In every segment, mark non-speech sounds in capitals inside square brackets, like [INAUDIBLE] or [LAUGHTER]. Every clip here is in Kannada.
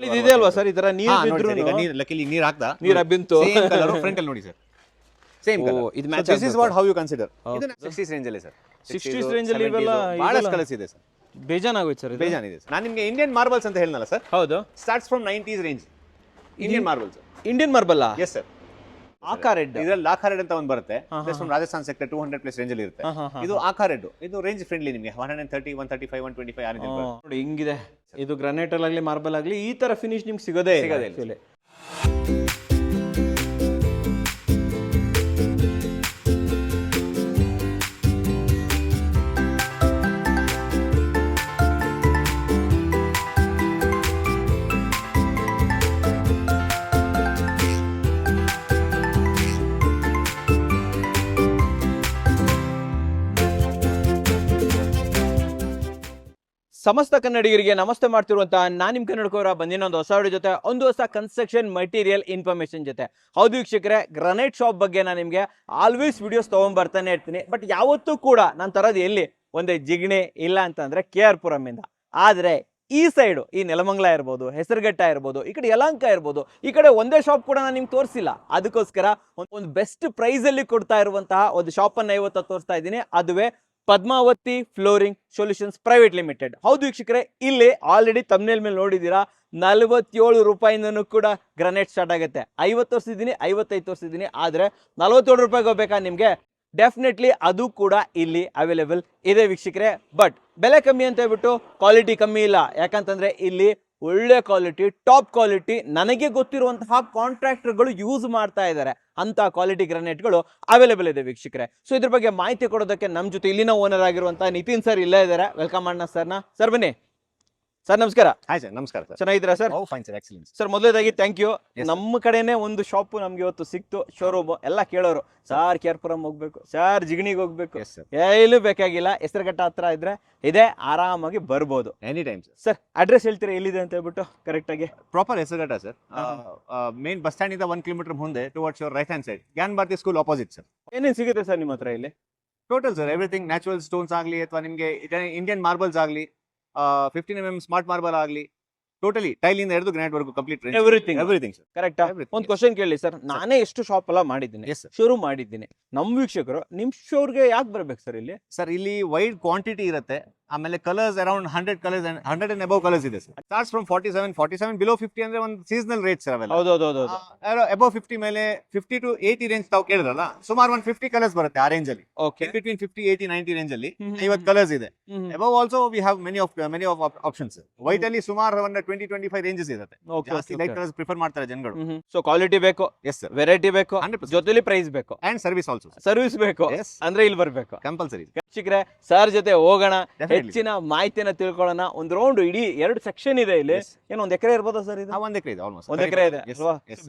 ಇದು ಅಲ್ವಾ ಸರ್ ಈ ತರ ನೀರು ಬಿದ್ರು ನೀರು ಲಕ್ಕಿಲಿ ನೀರು ಹಾಕ್ದ ನೀರ್ ಬಿಂತು. ಸೇಮ್ ಕಲರ್ ಫ್ರಂಟ್ ಅಲ್ಲಿ ನೋಡಿ ಸರ್. ಸೇಮ್ ಕಲರ್ ಇದು match this is what how you consider ಇದು 60s ರೇಂಜ್ ಅಲ್ಲಿ ಸರ್. 60s ರೇಂಜ್ ಅಲ್ಲಿ ಇವೆಲ್ಲ ಬಹಳಷ್ಟು ಕಲರ್ಸ್ ಇದೆ ಸರ್. ಬೇಜಾನಾಗೋಯ್ತು ಸರ್ ಇದು? ಬೇಜಾನ್ ಇದೆ ನಾನು ನಿಮಗೆ ಇಂಡಿಯನ್ ಮಾರ್ಬಲ್ಸ್ ಅಂತ ಹೇಳನಲ್ಲ ಸರ್. ಹೌದು. Starts from nineties range Indian marbles Indian marble yes sir ಆಕಾ red ಇದ್ರಲ್ಲಿ ಲಾಖಾ ರೆಡ್ ಅಂತ ಒಂದು ಬರುತ್ತೆ. Plus Rajasthan sector two hundred plus range ಅಲ್ಲಿ ಇರುತ್ತೆ. ಇದು ಆಕಾ ರೆಡ್ ಇದು ರೇಂಜ್ ಫ್ರೆಂಡ್ಲಿ ನಿಮಗೆ. One hundred thirty one thirty five one twenty five ಆ ನೋಡಿ ಹಿಂಗಿದೆ. ಇದು ಗ್ರಾನೈಟ್ ಆಗಲಿ ಮಾರ್ಬಲ್ ಆಗಲಿ ಈ ತರ ಫಿನಿಶ್ ನಿಮ್ಗೆ ಸಿಗೋದೇ ಸಿಗೋದೇ ಸಮಸ್ತ ಕನ್ನಡಿಗರಿಗೆ ನಮಸ್ತೆ ಮಾಡ್ತಿರುವಂತಹ ನಾನು ನಿಮ್ಮ ಕನ್ನಡಕವರ ಬಂದಿನ ಒಂದು ಹೊಸ ವಿಡಿಯೋ ಜೊತೆ, ಒಂದು ಹೊಸ ಕನ್ಸ್ಟ್ರಕ್ಷನ್ ಮಟೀರಿಯಲ್ ಇನ್ಫಾರ್ಮೇಶನ್ ಜೊತೆ. ಹೌದು ವೀಕ್ಷಕರೇ ಗ್ರನೈಟ್ ಶಾಪ್ ಬಗ್ಗೆ ನಾನು ನಿಮಗೆ ಆಲ್ವೇಸ್ ವಿಡಿಯೋಸ್ ತಗೊಂಡ್ಬರ್ತಾನೆ ಇರ್ತೀನಿ. ಬಟ್ ಯಾವತ್ತೂ ಕೂಡ ನಾನು ತರೋದು ಎಲ್ಲಿ? ಒಂದೇ ಜಿಗ್ಣೆ ಇಲ್ಲ ಅಂತಂದ್ರೆ ಕೆ ಆರ್ ಪುರಮಿಂದ ಆದರೆ ಈ ಸೈಡು ಈ ನೆಲಮಂಗಲ ಇರ್ಬೋದು, ಹೆಸರುಘಟ್ಟ ಇರ್ಬೋದು, ಈ ಕಡೆ ಯಲಂಕ ಇರ್ಬೋದು, ಈ ಕಡೆ ಒಂದೇ ಶಾಪ್ ಕೂಡ ನಾನು ನಿಮ್ಗೆ ತೋರಿಸಿಲ್ಲ. ಅದಕ್ಕೋಸ್ಕರ ಒಂದ್- ಬೆಸ್ಟ್ ಪ್ರೈಸಲ್ಲಿ ಕೊಡ್ತಾ ಇರುವಂತಹ ಒಂದು ಶಾಪನ್ನು ಇವತ್ತು ತೋರಿಸ್ತಾ ಇದ್ದೀನಿ. ಅದುವೇ Padmavati flooring solutions private limited. ಹೌದು ವೀಕ್ಷಕರೇ, ಇಲ್ಲಿ ಆಲ್ರೆಡಿ ತಮ್ನೇಲ್ ಮೇಲೆ ನೋಡಿದ್ದೀರಾ ನಲವತ್ತೇಳು ರೂಪಾಯಿಂದನೂ ಕೂಡ ಗ್ರನೇಟ್ ಸ್ಟಾರ್ಟ್ ಆಗುತ್ತೆ. ಐವತ್ತು ತೋರಿಸಿದ್ದೀನಿ ಐವತ್ತೈದು ತೋರಿಸಿದ್ದೀನಿ ಆದರೆ ನಲವತ್ತೇಳು ರೂಪಾಯಿಗೆ ಹೋಗ್ಬೇಕಾ ನಿಮಗೆ? ಡೆಫಿನೆಟ್ಲಿ ಅದು ಕೂಡ ಇಲ್ಲಿ ಅವೈಲೇಬಲ್ ಇದೆ ವೀಕ್ಷಕರೇ. ಬಟ್ ಬೆಲೆ ಕಮ್ಮಿ ಅಂತ ಹೇಳ್ಬಿಟ್ಟು ಕ್ವಾಲಿಟಿ ಕಮ್ಮಿ ಇಲ್ಲ. ಯಾಕಂತಂದರೆ ಇಲ್ಲಿ ಒಳ್ಳೆ ಕ್ವಾಲಿಟಿ ಟಾಪ್ ಕ್ವಾಲಿಟಿ ನನಗೆ ಗೊತ್ತಿರುವಂತಹ ಕಾಂಟ್ರಾಕ್ಟರ್ಗಳು ಯೂಸ್ ಮಾಡ್ತಾ ಇದ್ದಾರೆ. ಅಂತ ಕ್ವಾಲಿಟಿ ಗ್ರಾನೈಟ್ಗಳು ಅವೈಲೇಬಲ್ ಇದೆ ವೀಕ್ಷಕರೇ. ಸೊ ಇದ್ರ ಬಗ್ಗೆ ಮಾಹಿತಿ ಕೊಡೋದಕ್ಕೆ ನಮ್ಮ ಜೊತೆ ಇಲ್ಲಿನ ಓನರ್ ಆಗಿರುವಂತಹ ನಿತಿನ್ ಸರ್ ಇಲ್ಲೇ ಇದ್ದಾರೆ. ವೆಲ್ಕಮ್ ಮಾಡೋಣ ಸರ್ನ. ಸರ್ ಬನ್ನಿ. ಸರ್ ನಮಸ್ಕಾರ. ಹಾಯ್ ಸರ್ ನಮಸ್ಕಾರ ಸರ್ ಚೆನ್ನಾಗಿದ್ದೀರಾ sir fine sir excellence sir ಮೊದಲೇದಾಗಿ ಥ್ಯಾಂಕ್ ಯು ನಮ್ಮ ಕಡೆನೆ ಒಂದು ಶಾಪ್ ನಮ್ಗೆ ಇವತ್ತು ಸಿಕ್ತು ಶೋರೂಮ್ ಎಲ್ಲ ಕೇಳೋರು. ಸಾರ್ ಕೇರ್ಪುರಂ ಹೋಗ್ಬೇಕು. ಸಾರ್ ಜಿಗಣಿಗೆ ಹೋಗ್ಬೇಕು. ಎಲ್ಲೂ ಬೇಕಾಗಿಲ್ಲ. ಹೆಸರುಘಟ್ಟ ಹತ್ರ ಇದ್ರೆ ಇದೆ ಆರಾಮಾಗಿ ಬರ್ಬೋದು. Any time sir sir address ಹೇಳ್ತೀರಾ ಎಲ್ಲಿದೆ ಅಂತ ಹೇಳ್ಬಿಟ್ಟು ಕರೆಕ್ಟ್ ಆಗಿ? Proper Hesaraghatta sir main bus stand ಇಂದ ಒನ್ ಕಿಲೋಮೀಟರ್ ಮುಂದೆ towards your right hand side Gyan Bharati school opposite sir ಏನೇನು ಸಿಗುತ್ತೆ ಸರ್ ನಿಮ್ಮ ಹತ್ರ ಇಲ್ಲಿ? Total sir everything natural stones ಆಗಲಿ ಅಥವಾ ನಿಮಗೆ ಇಂಡಿಯನ್ ಮಾರ್ಬಲ್ಸ್ ಆಗಲಿ fifteen M M smart marble ಆಗಲಿ ಟೋಟಲಿ ಟೈಲಿಂದ ಹಿಡಿದು ಗ್ರಾನೈಟ್ ವರ್ಗು complete everything everything sir correct ಒಂದು. ಕ್ವಶನ್ ಕೇಳಿ ಸರ್ ನಾನೇ ಎಷ್ಟು ಶಾಪ್ ಎಲ್ಲ ಮಾಡಿದ್ದೀನಿ. ಎಸ್ ಶುರು ಮಾಡಿದ್ದೀನಿ. ನಮ್ಮ ವೀಕ್ಷಕರು ನಿಮ್ಮ ಶೋರ್ಗೆ ಯಾಕೆ ಬರಬೇಕು ಸರ್ ಇಲ್ಲಿ? ಸರ್ ಇಲ್ಲಿ ವೈಡ್ ಕ್ವಾಂಟಿಟಿ ಇರುತ್ತೆ. ಆಮೇಲೆ colours around hundred colours hundred and above colours ಇದೆ sir starts from forty seven forty seven below fifty ಅಂದ್ರೆ ಒಂದು ಸೀಸನಲ್ ರೇಟ್ ಸರ್ ಅವೆಲ್ಲ. ಹೌದು ಅಬೌವ್ ಫಿಫ್ಟಿ ಮೇಲೆ ಫಿಫ್ಟಿ ಟು ಏಯ್ಟಿ ರೇಂಜ್ ತಾವು ಕೇಳಿದ್ರಲ್ಲ ಸುಮಾರು ಒಂದು ಫಿಫ್ಟಿ ಕಲರ್ಸ್ ಬರುತ್ತೆ ಆ ರೇಂಜ್ ಅಲ್ಲಿ. Okay between fifty eighty ninety range ಅಲ್ಲಿ ಐವತ್ತು ಕಲರ್ಸ್ ಇದೆ. Above also we have many of many of options white ಅಲ್ಲಿ ಸುಮಾರು ಒಂದು ಟ್ವೆಂಟಿ ಟ್ವೆಂಟಿ ಫೈವ್ ರೇಂಜಸ್ ಇರುತ್ತೆ ಜಾಸ್ತಿ ಲೈಟ್ ಕಲರ್ಸ್ ಪ್ರಿಫರ್ ಮಾಡ್ತಾರೆ ಜನಗಳು. ಸೊ ಕ್ವಾಲಿಟಿ ಬೇಕು ಎಸ್ ವೆರೈಟಿ ಬೇಕು 100%. ಜೊತೆಲಿ ಪ್ರೈಸ್ ಬೇಕು. ಅಂಡ್ ಸರ್ವಿಸ್ ಆಲ್ಸೋ ಸರ್ವಿಸ್ ಬೇಕು. ಅಂದ್ರೆ ಇಲ್ಲಿ ಬರಬೇಕು. ಕಂಪಲ್ಸರಿ ಸರ್ ಜೊತೆ ಹೋಗೋಣ. ಹೆಚ್ಚಿನ ಮಾಹಿತಿಯನ್ನ ತಿಳ್ಕೊಳ್ಳೋಣ. ಒಂದ್ ರೌಂಡ್ ಇಡೀ ಎರಡು ಸೆಕ್ಷನ್ ಇದೆ ಇಲ್ಲಿ. ಏನೋ ಒಂದ್ ಎಕರೆ ಇರ್ಬೋದಾ ಸರ್ ಇದು? ಒಂದ್ ಎಕರೆ ಇದೆ ಆಲ್ಮೋಸ್ಟ್ ಒಂದ್ ಎಕರೆ ಇದೆ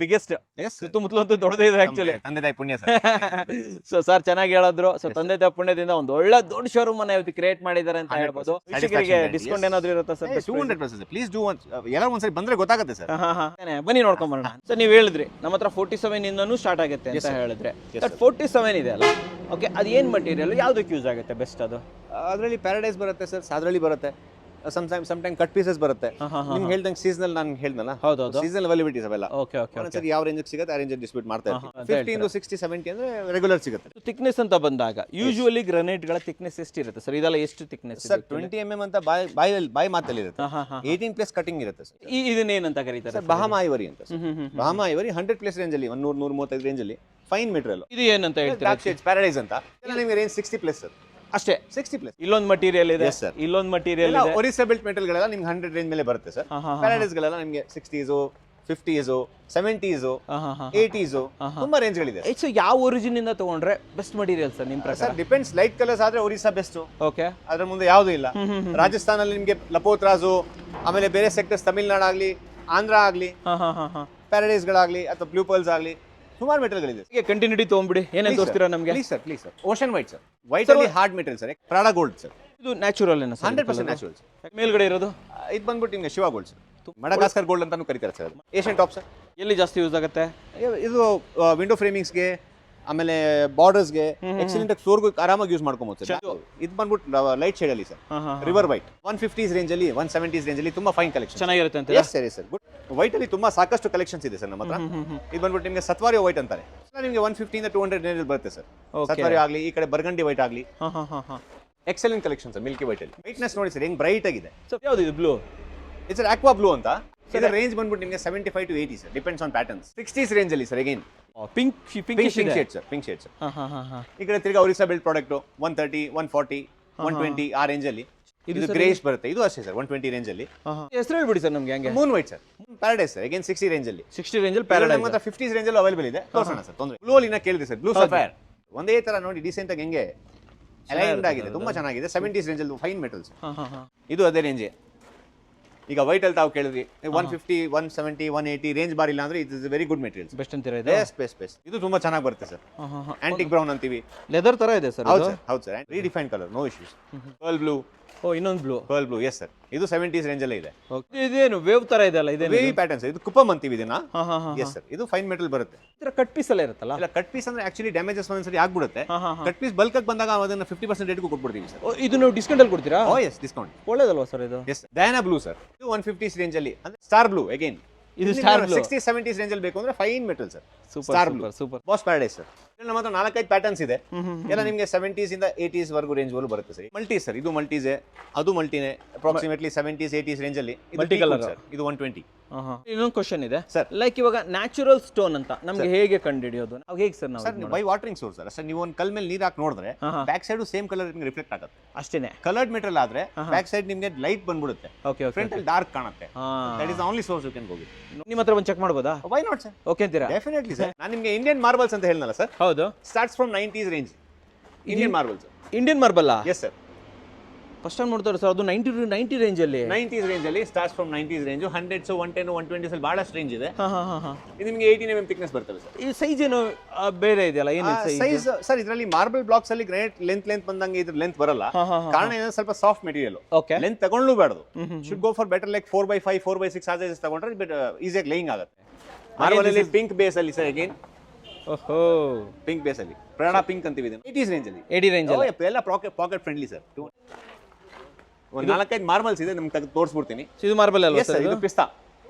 ಬಿಗ್ಗೆಸ್ಟ್ ಸುತ್ತಮುತ್ತಲು ಅಂತೂ ದೊಡ್ಡದೇ ಇದೆ ಆಕ್ಚುಲಿ ತಂದೆ ತಾಯಿ ಪುಣ್ಯ ಸರ್ ಸೊ ಸರ್ ಚೆನ್ನಾಗಿ ಹೇಳಿದ್ರು. ಸೊ ತಂದೆ ತಾಯಿ ಪುಣ್ಯದಿಂದ ಒಂದು ಒಳ್ಳೆ ದೊಡ್ಡ ಶೋರೂಮ್ ಅನ್ನ ಇವತ್ತು ಕ್ರಿಯೇಟ್ ಮಾಡಿದ್ದಾರೆ ಅಂತ 100% ಹೇಳ್ಬೋದು. satisfaction discount. ಏನಾದ್ರು ಇರುತ್ತಾ sir two hundred percent please do ಒಂದ್ ಎಲ್ಲ ಒಂದ್ಸರಿ ಬಂದ್ರೆ ಗೊತ್ತಾಗುತ್ತೆ ಸರ್ [LAUGHS] ಬನ್ನಿ ನೋಡ್ಕೊಂಬರೋಣ ಸರ್ ನೀವು ಹೇಳಿದ್ರಿ ನಮ್ಮ ಹತ್ರ ಫೋರ್ಟಿ ಸೆವೆನ್ ಇಂದನು ಸ್ಟಾರ್ಟ್ ಆಗುತ್ತೆ ಅಂತ ಹೇಳಿದ್ರೆ. ಫೋರ್ಟಿ ಸೆವೆನ್ ಇದೆ ಅಲ್ಲ? ಓಕೆ ಅದು ಏನ್ ಮಟೀರಿಯಲ್ ಯಾವ್ದಕ್ಕೆ ಯೂಸ್ ಆಗುತ್ತೆ ಬೆಸ್ಟ್ ಅದು? ಅದರಲ್ಲಿ ಪ್ಯಾರಡೈಸ್ ಬರುತ್ತೆ ಸರ್ ಅದರಲ್ಲಿ ಬರುತ್ತೆ. Some time some time cut pieces ಬರುತ್ತೆ ನಿಮ್ಗೆ ಹೇಳ್ದಂಗೆ ಸೀಸನಲ್ ನಾನು ಹೇಳ್ದಲ್ಲ ಹೌದು ಸೀಸನಲ್ ಅವೈಲಿಬಿಟೀಸ್ ಅವೆಲ್ಲ. ಓಕೆ ಓಕೆ ಒಂದ್ಸರಿ ಯಾವ ರೇಂಜ್ ಸಿಗುತ್ತೆ ಆ ರೇಂಜ್ ಡಿಸ್ಪ್ಯೂಟ್ ಮಾಡ್ತಾ ಇರ್ತೀವಿ. ಫಿಫ್ಟೀನ್ ಸಿಕ್ಸ್ಟಿ ಸೆವೆಂಟಿ ಅಂದ್ರೆ ರೆಗ್ಯುಲರ್ ಸಿಗುತ್ತೆ. ಥಿಕ್ನೆಸ್ ಅಂತ ಬಂದಾಗ ಯೂಶುವಲಿ ಗ್ರನೇಟ್ಗಳ ಥಿಕ್ನೆಸ್ ಎಷ್ಟಿರುತ್ತೆ ಸರ್ ಇದೆಲ್ಲ ಎಷ್ಟು thickness sir twenty M M ಅಂತ ಬಾಯ್ ಬಾಯಲ್ಲಿ ಬಾಯಿ ಮಾತಲ್ಲಿ ಇರುತ್ತೆ. ಏಯ್ಟೀನ್ ಪ್ಲಸ್ ಕಟಿಂಗ್ ಇರುತ್ತೆ ಸರ್ ಈ ಇದನ್ನೇನಂತ ಕರೀತಾರೆ ಸರ್ ಬಹಾಮಾ ಐವರಿ ಅಂತ sir hmm, hmm, hmm. Ivory hundred plus range ಅಲ್ಲಿ ಒಂದು ನೂರು ನೂರ ಮೂವತ್ತೈದು ರೇಂಜ್ ಅಲ್ಲಿ ಫೈನ್ ಮೆಟೀರಿಯಲ್ ಇದು ಏನಂತ ಹೇಳ್ತಾರೆ? ಪ್ಯಾರಡೈಸ್ ಅಂತ. ನಿಮಗೆ ರೇಂಜ್ ಸಿಕ್ಸ್ಟಿ ಪ್ಲಸ್ ಸರ್ ಅಷ್ಟೇ. ಸಿಕ್ಸ್ಟಿ ಪ್ಲಸ್ ಇಲ್ಲೊಂದು ಮಟೀರಿಯಲ್ ಇದೆ. Sir sir. ಇಲ್ಲೊಂದು ಮಟೀರಿಯಲ್ ಎಲ್ಲ ಇದೆ. ಒರಿಸ್ಸಾ ಬಿಲ್ಟ್ ಮೆಟಲ್ಗಳೆಲ್ಲ ನಿಮ್ಗೆ ಹಂಡ್ರೆಡ್ ರೇಂಜ್ ಮೇಲೆ ಬರುತ್ತೆ ಸರ್ ಪ್ಯಾರಡೈಸ್ ಗಳೆಲ್ಲ ನಿಮಗೆ ಸಿಕ್ಸ್ಟೀಸು ಫಿಫ್ಟೀಸು ಸೆವೆಂಟೀಸು. ಏಯ್ಟೀಸು. ತುಂಬಾ ರೇಂಜ್ಗಳಿದೆ ಸೊ ಯಾವ ಒರಿಜಿನ್ ಇಂದ ತಗೊಂಡ್ರೆ ಬೆಸ್ಟ್ ಮಟೀರಿಯಲ್ ಸರ್ ನಿಮ್ ಪ್ರಕಾರ? ಸರ್ ಡಿಪೆಂಡ್ಸ್ ಲೈಟ್ ಕಲರ್ಸ್ ಆದ್ರೆ ಒರಿಸ್ಸಾ ಬೆಸ್ಟ್ ಓಕೆ ಅದ್ರ ಮುಂದೆ ಯಾವುದೂ ಇಲ್ಲ. ರಾಜಸ್ಥಾನಲ್ಲಿ ನಿಮಗೆ ಲಪೋತ್ರಾಜು ಆಮೇಲೆ ಬೇರೆ ಸೆಕ್ಟರ್ಸ್ ತಮಿಳ್ನಾಡು ಆಗಲಿ ಆಂಧ್ರ ಆಗಲಿ ಹಾ ಹಾ ಹಾ ಹಾ. ಪ್ಯಾರಡೈಸ್ಗಳಾಗಲಿ ಅಥವಾ ಬ್ಲೂ ಪರ್ಲ್ಸ್ ಆಗಲಿ ಸುಮಾರು ಮೆಟೀರಿಯಲ್ಗಳಿದೆ. ಹೀಗೆ ಕಂಟಿನ್ಯೂಟಿ ತಗೊಂಡ್ಬಿಡಿ. ಏನೇನು ತೋರಿಸ್ತೀರಾ ನಮಗೆ? Please sir please sir ocean white sir white ಅಲ್ಲಿ hard material sir Prada gold sir ಇದು ನ್ಯಾಚುರಲ್ ಏನ ಹಂಡ್ರೆಡ್ ಪರ್ಸೆಂಟ್ ನ್ಯಾಚುರಲ್ ಸರ್ ಮೇಲ್ಗಡೆ ಇರೋದು? ಇದು ಬಂದ್ಬಿಟ್ಟು ನಿಮಗೆ Shiva gold sir Madagascar gold ಅಂತಾನು ಕರಿತಾರೆ ಸರ್ ಏಷ್ಯನ್ ಟಾಪ್ ಸರ್ ಎಲ್ಲಿ ಜಾಸ್ತಿ ಯೂಸ್ ಆಗುತ್ತೆ? ಇದು ವಿಂಡೋ ಫ್ರೇಮಿಂಗ್ಸ್ಗೆ ಆಮೇಲೆ ಬಾರ್ಡರ್ಸ್ಗೆ ಎಕ್ಸಲೆಂಟ್ ಫ್ಲೋರ್ಗೂ ಆರಾಮಾಗಿ ಯೂಸ್ ಮಾಡ್ಕೊಬೋದು ಸರ್ ಇದು ಬಂದ್ಬಿಟ್ಟು ಲೈಟ್ ಶೇಡ್ ಅಲ್ಲಿ sir river white one fifties range ಅಲ್ಲಿ ಒನ್ ಸೆವೆಂಟೀಸ್ ರೇಂಜ್ ಅಲ್ಲಿ ತುಂಬಾ ಫೈನ್ ಕಲೆಕ್ಷನ್ ಚೆನ್ನಾಗಿರುತ್ತೆ ಅಂತ ಎಸ್ ಸರಿ ಸರ್ ಗುಡ್ ವೈಟ್ ಅಲ್ಲಿ ತುಂಬಾ ಸಾಕಷ್ಟು ಕಲೆಕ್ಷನ್ಸ್ ಇದೆ ಸರ್ ನಮ್ಮ ಹತ್ರ. ಇದು ಬಂದ್ಬಿಟ್ಟು ನಿಮಗೆ ಸತ್ವಾರಿ ವೈಟ್ ಅಂತಾರೆ. ಸರ್ ನಿಮಗೆ ಒನ್ ಫಿಫ್ಟಿಯಿಂದ ಟೂ ಹಂಡ್ರೆಡ್ ರೇಂಜ್ ಬರುತ್ತೆ ಸರ್ ಸತ್ವಾರಿ ಆಗಲಿ ಈ ಕಡೆ ಬರ್ಗಂಡಿ ವೈಟ್ ಆಗಲಿ. ಹಾ ಹಾ ಹಾ ಹಾ. Excellent collection sir milky white ಅಲ್ಲಿ. ವೈಟ್ನೆಸ್ ನೋಡಿ ಸರ್ ಹೆಂಗ್ ಬ್ರೈಟ್ ಆಗಿದೆ. ಸರ್ ಯಾವ್ದು ಇದು ಬ್ಲೂ ಇಟ್ಸ್ ಆಕ್ವಾ ಬ್ಲೂ ಅಂತ. ಇದರ ರೇಂಜ್ ಬಂದ್ಬಿಟ್ಟು ನಿಮಗೆ seventy five to eighty sir depends on patterns sixties range ಅಲ್ಲಿ sir again pink pink pink pink shade sir pink shade sir ಹಾ ಹಾ ಹಾ ಹಾ. ಈ ಕಡೆ ತಿರ್ಗಿ Orissa build product one thirty one forty one twenty ಆ ರೇಂಜ್ ಅಲ್ಲಿ. ಇದು ಗ್ರೇಸ್ ಬರುತ್ತೆ. ಇದು ಅಷ್ಟೇ ಸರ್ ಒನ್ ಟ್ವೆಂಟಿ ರೇಂಜ್ ಅಲ್ಲಿ. ಹೆಸರು ಹೇಳ್ಬಿಡಿ ಸರ್ ನಮ್ಗೆ ಹಂಗೆ. Moon white sir paradise sir again sixty range ಅಲ್ಲಿ. ಸಿಕ್ಸ್ಟಿ ರೇಂಜಲ್ಲಿ ಅಲ್ಲಿ ಪ್ಯಾರಡೈಸ್ ಮತ್ತೆ ಫಿಫ್ಟೀಸ್ ರೇಂಜ್ ಅಲ್ಲಿ ಅವೈಲೇಬಲ್ ಇದೆ. ತೋರಿಸೋಣ ಸರ್ ತೊಂದರೆ ಬ್ಲೂ ಅಲ್ಲಿ ಕೇಳಿದೆ ಸರ್ ಬ್ಲೂ ಸಫೈರ್ ಒಂದೇ ತರ ನೋಡಿ ರೀಸೆಂಟ್ ಆಗಿ ಹೆಂಗೆ ಅಲೈನ್ಡ್ ಆಗಿದೆ. ತುಂಬಾ ಚೆನ್ನಾಗಿದೆ. ಸೆವೆಂಟೀಸ್ ರೇಂಜ್ ಅಲ್ಲಿ ಫೈನ್ ಮೆಟಲ್ಸ್ ಹಾ ಹಾ ಹಾ. ಇದು ಅದೇ ರೇಂಜ್ ಈಗ ವೈಟ್ ಅಲ್ಲಿ ತಾವು ಕೇಳಿದ್ರಿ one fifty one seventy one eighty range bar ಇಲ್ಲ ಅಂದ್ರೆ it is very good materials best ಅಂತೀರಾ ಇದು? ಬೇಸ್ ಬೇಸ್ ಬೇಸ್ ಇದು ತುಂಬಾ ಚೆನ್ನಾಗಿ ಬರುತ್ತೆ ಸರ್ ಆಂಟಿಕ್ ಬ್ರೌನ್ ಅಂತೀವಿ. ಲೆದರ್ ತರ ಇದೆ ಸರ್ ಹೌದು ಸರ್ ಹೌದು sir redefine colour no issues pearl blue ಓ ಇನ್ನೊಂದು blue pearl blue yes sir ಇದು ಸೆವೆಂಟೀಸ್ ರೇಂಜ್ ಅಲ್ಲೇ ಇದೆ. ಇದೇನು ವೇವ್ ತರ ಇದೆ? ಅಲ್ಲ ಇದೇನು ವೇವಿ ಪ್ಯಾಟರ್ನ್ಸ್ ಇದು ಕುಪ್ಪಮ್ ಅಂತೀವಿ ಇದನ್ನ ಎಸ್ ಸರ್ ಇದು ಫೈನ್ ಮೆಟಲ್ ಬರುತ್ತೆ. ಇದರ ಕಟ್ ಪೀಸ್ ಎಲ್ಲ ಇರುತ್ತಲ್ಲ? ಇಲ್ಲ ಕಟ್ ಪೀಸ್ ಅಂದ್ರೆ ಆಕ್ಚುಲಿ ಡ್ಯಾಮೇಜಸ್ ಒಂದ್ಸರಿ ಆಗ್ಬಿಡುತ್ತೆ. ಕಟ್ ಪೀಸ್ ಬಲ್ಕ್ ಬಂದಾಗ ಅದನ್ನ ಫಿಫ್ಟಿ ಪರ್ಸೆಂಟ್ ರೇಟ್ಗೂ ಕೊಟ್ಬಿಡ್ತೀವಿ ಸರ್ ಇದು ನೀವು ಡಿಸ್ಕೌಂಟ್ ಅಲ್ಲಿ ಕೊಡ್ತೀರಾ? ಓ ಎಸ್ ಡಿಸ್ಕೌಂಟ್ ಒಳ್ಳೇದಲ್ವಾ ಸರ್ ಇದು? ಎಸ್ ಡಯಾನಾ ಬ್ಲೂ ಸರ್ ಇದು ಒನ್ ಫಿಫ್ಟೀಸ್ ರೇಂಜ್ ಅಲ್ಲಿ. ಅಂದ್ರೆ ಸ್ಟಾರ್ ಬ್ಲೂ ಅಗೇನ್ ಇದು star blue. Sixty seventies range ಅಲ್ಲಿ ಬೇಕು ಅಂದ್ರೆ fine metal sir super star blue super super boss paradise sir ನಮ್ಮ ಹತ್ರ ನಾಲ್ಕೈದು ಪ್ಯಾಟರ್ನ್ಸ್ ಇದೆ. ಎಲ್ಲ ನಿಮಗೆ ಸೆವೆಂಟೀಸ್ ಇಂದ ಏಟೀಸ್ ವರ್ಗು ರೇಂಜ್ ವರೆಗೂ ಬರುತ್ತೆ ಸರ್ ಮಲ್ಟಿ ಸರ್ ಇದು ಮಲ್ಟೀಸೆ ಅದು ಮಲ್ಟಿನೇ ಅಪ್ರಾಕ್ಸಿಮೇಟ್ಲಿ ಸೆವೆಂಟೀಸ್ ಏಟೀಸ್ ರೇಂಜ್ ಅಲ್ಲಿ. Multi colour. ಸರ್ ಇದು ಒನ್ ಟ್ವೆಂಟಿ ಇನ್ನೊಂದು ಕ್ವಶನ್ ಇದೆ. ಸರ್. ಲೈಕ್ ಇವಾಗ ನ್ಯಾಚುರಲ್ ಸ್ಟೋನ್ ಅಂತ ನಮ್ಗೆ ಹೇಗೆ ಕಂಡುಹಿಡಿಯೋದು? ನಾವು ಹೇಗೆ ಸರ್ ನಾವು sir by watering source sir sir ನೀವು ಒಂದು ಕಲ್ ಮೇಲೆ ನೀರು ಹಾಕಿ ನೋಡಿದ್ರೆ ಹಾ, ಹಾ. ಬ್ಯಾಕ್ ಸೈಡ್ ಸೇಮ್ ಕಲರ್ ನಿಮ್ಗೆ ರಿಫ್ಲೆಕ್ಟ್ ಆಗುತ್ತೆ. ಅಷ್ಟೇನೆ. ಕಲರ್ಡ್ ಮೆಟೀರಿಯಲ್ ಆದ್ರೆ ಬ್ಯಾಕ್ ಸೈಡ್ ನಿಮ್ಗೆ ಲೈಟ್ ಬಂದ್ಬಿಡುತ್ತೆ. ಓಕೆ ಓಕೆ ಫ್ರಂಟ್ ಅಲ್ಲಿ ಡಾರ್ಕ್ ಕಾಣುತ್ತೆ. ಹಾ. That is only source you can ಹೋಗಿ ನಿಮ್ಮ ಹತ್ರ ಒಂದು ಚೆಕ್ ಮಾಡಬಹುದಾ ವೈ ನಾಟ್ ಸರ್ ಓಕೆ ಅಂತೀರಾ? ಡೆಫಿನೆಟ್ಲಿ ಸರ್ ನಾನು ನಿಮಗೆ ಇಂಡಿಯನ್ ಮಾರ್ಬಲ್ಸ್ ಅಂತ ಹೇಳಲ್ಲ ಸರ್ ಹೌದು. Starts from nineties range Indian marbles Indian marble yes sir first time ನೋಡ್ತಾರೆ ಸರ್ ಅದು ನೈಂಟಿ ನೈಂಟಿ ರೇಂಜ್ ಅಲ್ಲಿ. ನೈಂಟೀಸ್ ರೇಂಜ್ ಅಲ್ಲಿ starts from nineties range hundreds one ten one twenties ಅಲ್ಲಿ ಬಹಳಷ್ಟು ರೇಂಜ್ ಇದೆ. ಹಾ ಹಾ ಹಾ ಹಾ. ಇದು ನಿಮಗೆ ಏಯ್ಟೀನ್ ಎಂ ಥಿಕ್ನೆಸ್ ಬರ್ತವೆ ಸರ್ ಈ ಸೈಜ್ ಏನು ಆ, ಬೇರೆ ಇದೆಯಲ್ಲ ಏನು ಸೈಜ್ ಸೈಜ್ ಸರ್ ಇದರಲ್ಲಿ ಮಾರ್ಬಲ್ ಬ್ಲಾಕ್ಸ್ ಅಲ್ಲಿ ಗ್ರೇಟ್ ಲೆಂತ್ ಲೆಂತ್ ಬಂದಂಗೆ ಇದ್ರ ಲೆಂತ್ ಬರಲ್ಲ. ಹಾ ಹಾ ಹಾ ಕಾರಣ ಏನಂದ್ರೆ ಸ್ವಲ್ಪ soft material okay length ತಗೊಳ್ಳೂಬಾರ್ದು. Should go for better like four by five four by six sizes ತಗೊಂಡ್ರೆ ಬಟ್ ಈಸಿಯಾಗಿ ಲೈಯಿಂಗ್ ಆಗುತ್ತೆ. ಮಾರ್ಬಲ್ ಅಲ್ಲಿ ಪಿಂಕ್ ಬೇಸ್ ಅಲ್ಲಿ ಸರ್ ಅಗೇನ್ ಓಹೋ. ಪಿಂಕ್ ಬೇಸ್ ಅಲ್ಲಿ. ಪ್ರಾಣ ಪಿಂಕ್ ಅಂತೀವಿ ಇದನ್ನು. ಏಯ್ಟೀಸ್ ರೇಂಜ್ ಅಲ್ಲಿ. ಏಡಿ ರೇಂಜ್ ಯಪ್ಪ, ಎಲ್ಲ ಪಾಕೆಟ್ ಪಾಕೆಟ್ ಫ್ರೆಂಡ್ಲಿ ಸರ್ ಒಂದು ನಾಲ್ಕೈದು ಮಾರ್ಬಲ್ಸ್ ಇದೆ ನಿಮ್ಗೆ ತೆಗೆದು ತೋರಿಸ್ಬಿಡ್ತೀನಿ. ಇದು ಮಾರ್ಬಲ್ ಅಲ್ವಾ ಸರ್ ಇದು ಪಿಸ್ತಾ